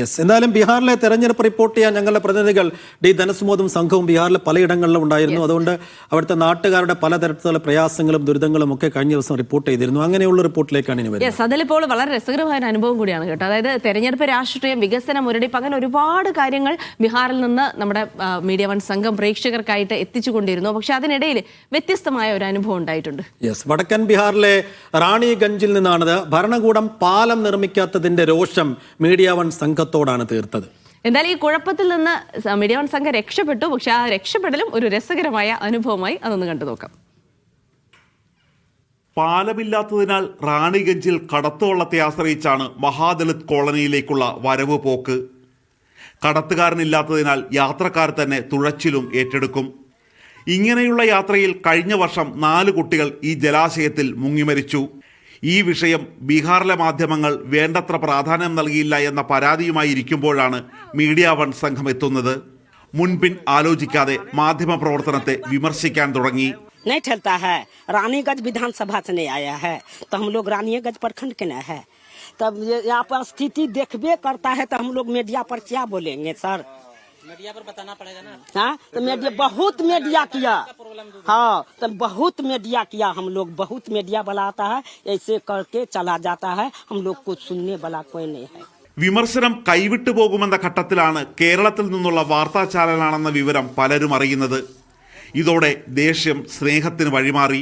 Yes എന്തായാലും ബീഹാറിലെ തെരഞ്ഞെടുപ്പ് റിപ്പോർട്ട് ചെയ്യാൻ ഞങ്ങളുടെ പ്രതിനിധികൾ ഡി ധനസുമോദും സംഘവും ബീഹാറിലെ പലയിടങ്ങളിലും ഉണ്ടായിരുന്നു. അതുകൊണ്ട് അവിടുത്തെ നാട്ടുകാരുടെ പലതരത്തിലുള്ള പ്രയാസങ്ങളും ദുരിതങ്ങളും ഒക്കെ കഴിഞ്ഞ ദിവസം റിപ്പോർട്ട് ചെയ്തിരുന്നു. അങ്ങനെയുള്ള റിപ്പോർട്ടിലേക്കാണ് ഇനി വരുന്നത്. യെസ് അതിലിപ്പോൾ വളരെ രസകരമായ ഒരു അനുഭവം കൂടിയാണ് കേട്ടോ. അതായത് തെരഞ്ഞെടുപ്പ് രാഷ്ട്രീയം വികസന മുരടിപ്പ് അങ്ങനെ ഒരുപാട് കാര്യങ്ങൾ ബീഹാറിൽ നിന്ന് നമ്മുടെ മീഡിയ വൺ സംഘം പ്രേക്ഷകർക്കായിട്ട് എത്തിച്ചുകൊണ്ടിരുന്നു. പക്ഷെ അതിനിടയിൽ വ്യത്യസ്തമായ ഒരു അനുഭവം ഉണ്ടായിട്ടുണ്ട്. യെസ് വടക്കൻ ബീഹാറിലെ റാണിഗഞ്ചിൽ നിന്നാണത് ഭരണകൂടം പാലം നിർമ്മിക്കാത്തതിന്റെ രോഷം മീഡിയ വൺ സംഘത്തോടാണ് തീർത്തത്. എന്തായാലും ഈ കുഴപ്പത്തിൽ നിന്ന് സ- മീഡിയ സംഘം രക്ഷപ്പെട്ടു. പക്ഷെ ആ രക്ഷപ്പെടലും ഒരു രസകരമായ അനുഭവമായി അതൊന്ന് കണ്ടു നോക്കാം. പാലമില്ലാത്തതിനാൽ റാണിഗഞ്ചിൽ കടത്തുവള്ളത്തെ ആശ്രയിച്ചാണ് മഹാദലിത് കോളനിയിലേക്കുള്ള വരവ് പോക്ക്. കടത്തുകാരനില്ലാത്തതിനാൽ യാത്രക്കാർ തന്നെ തുഴച്ചിലും ഏറ്റെടുക്കും. ഇങ്ങനെയുള്ള യാത്രയിൽ കഴിഞ്ഞ വർഷം നാല് കുട്ടികൾ ഈ ജലാശയത്തിൽ മുങ്ങിമരിച്ചു. ഈ വിഷയം ബീഹാറിലെ മാധ്യമങ്ങൾ വേണ്ടത്ര പ്രാധാന്യം നൽകിയില്ല എന്ന പരാതിയുമായി ഇരിക്കുമ്പോഴാണ് മീഡിയ വൺ സംഘം എത്തുന്നത് മുൻപിൻ ആലോചിക്കാതെ മാധ്യമ പ്രവർത്തനത്തെ വിമർശിക്കാൻ തുടങ്ങി नहीं ठहरता है रानीगंज विधानसभा से नहीं आया है तो हम लोग रानीगंज प्रखंड के न है तब ये यहाँ पर स्थिति देखबे करता है तो हम लोग मीडिया पर क्या बोलेंगे सर मीडिया पर बताना पड़ेगा ना हाँ तो मीडिया बहुत मीडिया किया हाँ तो बहुत मीडिया किया हम लोग बहुत मीडिया वाला आता है ऐसे करके चला जाता है हम लोग कुछ सुनने वाला कोई नहीं है വിമർശനം കൈവിട്ടു പോകുമെന്ന ഘട്ടത്തിലാണ് കേരളത്തിൽ നിന്നുള്ള വാർത്താ ചാനലാണെന്ന വിവരം പലരും അറിയുന്നത് ഇതോടെ ദേഷ്യം സ്നേഹത്തിന് വഴിമാറി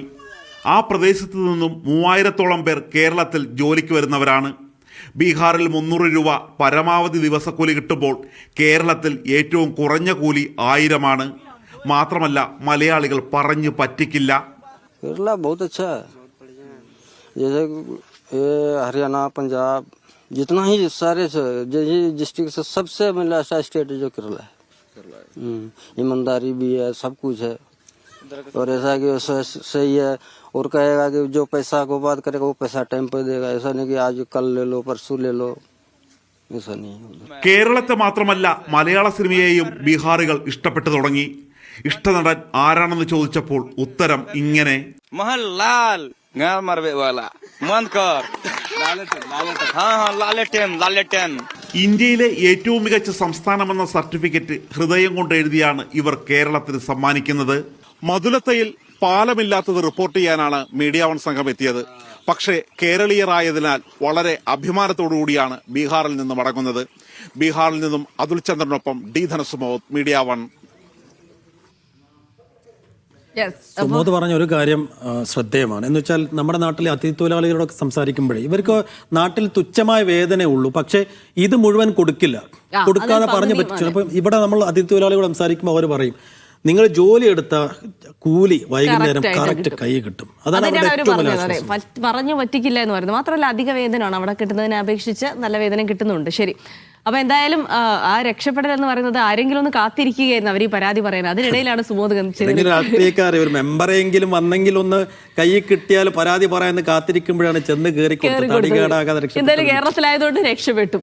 ആ പ്രദേശത്ത് നിന്നും മൂവായിരത്തോളം പേർ കേരളത്തിൽ ജോലിക്ക് വരുന്നവരാണ് ബീഹാറിൽ മുന്നൂറ് രൂപ പരമാവധി ദിവസക്കൂലി കിട്ടുമ്പോൾ കേരളത്തിൽ ഏറ്റവും കുറഞ്ഞ കൂലി ആയിരമാണ് മാത്രമല്ല മലയാളികൾ പറഞ്ഞു പറ്റിക്കില്ല केरला बहुत अच्छा है जैसे ये हरियाणा पंजाब जितना ही सारे से जैसे डिस्ट्रिक्ट से सबसे मिला ऐसा स्टेट है जो केरला है हम्म, ईमानदारी भी है सब कुछ है और ऐसा कि ऐसा सही है और कहेगा कि जो पैसा को बात करेगा वो पैसा टाइम पर देगा ऐसा नहीं कि आज कल ले लो परसों ले लो ऐसा नहीं है കേരളത്തെ മാത്രമല്ല മലയാള സിനിമയെയും ബീഹാറികൾ ഇഷ്ടപ്പെട്ടു തുടങ്ങി ഇഷ്ടനടൻ ആരാണെന്ന് ചോദിച്ചപ്പോൾ ഉത്തരം ഇങ്ങനെ मोहनलाल गाँव मरवे वाला मन कर हाँ हाँ लालेटेन लालेटेन ഇന്ത്യയിലെ ഏറ്റവും മികച്ച സംസ്ഥാനമെന്ന സർട്ടിഫിക്കറ്റ് ഹൃദയം കൊണ്ട് എഴുതിയാണ് ഇവർ കേരളത്തിന് സമ്മാനിക്കുന്നത് മധുലത്തയിൽ പാലമില്ലാത്തത് റിപ്പോർട്ട് ചെയ്യാനാണ് മീഡിയ വൺ സംഘം എത്തിയത്. പക്ഷേ കേരളീയരായതിനാൽ വളരെ അഭിമാനത്തോടുകൂടിയാണ് ബീഹാറിൽ നിന്നും മടങ്ങുന്നത്. ബീഹാറിൽ നിന്നും അതുൽ ചന്ദ്രനൊപ്പം ഡി ധനസുമോ മീഡിയ വൺ. സുമോദ് പറഞ്ഞ ഒരു കാര്യം ശ്രദ്ധേയമാണ്. എന്ന് വെച്ചാൽ നമ്മുടെ നാട്ടിലെ അതിഥി തൊഴിലാളികളോടൊക്കെ സംസാരിക്കുമ്പോഴേ ഇവർക്ക് നാട്ടിൽ തുച്ഛമായ വേദന ഉള്ളൂ. പക്ഷേ ഇത് മുഴുവൻ കൊടുക്കില്ല. കൊടുക്കാതെ പറഞ്ഞു പറ്റും അപ്പം ഇവിടെ നമ്മൾ അതിഥി തൊഴിലാളികളോട് സംസാരിക്കുമ്പോൾ അവർ പറയും നിങ്ങൾ ജോലി എടുത്ത കൂലി വൈകുന്നേരം കറക്റ്റ്. കൈ കിട്ടും. അതാണ് പറഞ്ഞു പറ്റിക്കില്ല എന്ന് പറയുന്നത്. മാത്രമല്ല അധിക വേതനമാണ് അവിടെ കിട്ടുന്നതിനെ അപേക്ഷിച്ച് നല്ല വേതനം കിട്ടുന്നുണ്ട്. ശരി. അപ്പൊ എന്തായാലും ആ, രക്ഷപ്പെടൽ എന്ന് പറയുന്നത് ആരെങ്കിലും ഒന്ന് കാത്തിരിക്കുകയായിരുന്നു അവർ ഈ പരാതി പറയുന്നത്. അതിനിടയിലാണ് ഏതെങ്കിലും രാഷ്ട്രീയക്കാരെ ഒരു മെമ്പറെങ്കിലും വന്നെങ്കിൽ ഒന്ന് കൈ കിട്ടിയാൽ പരാതി പറയാന്ന് കാത്തിരിക്കുമ്പോഴാണ് ചെന്ന് കയറി എന്തായാലും കേരളത്തിലായതുകൊണ്ട് രക്ഷപ്പെട്ടു.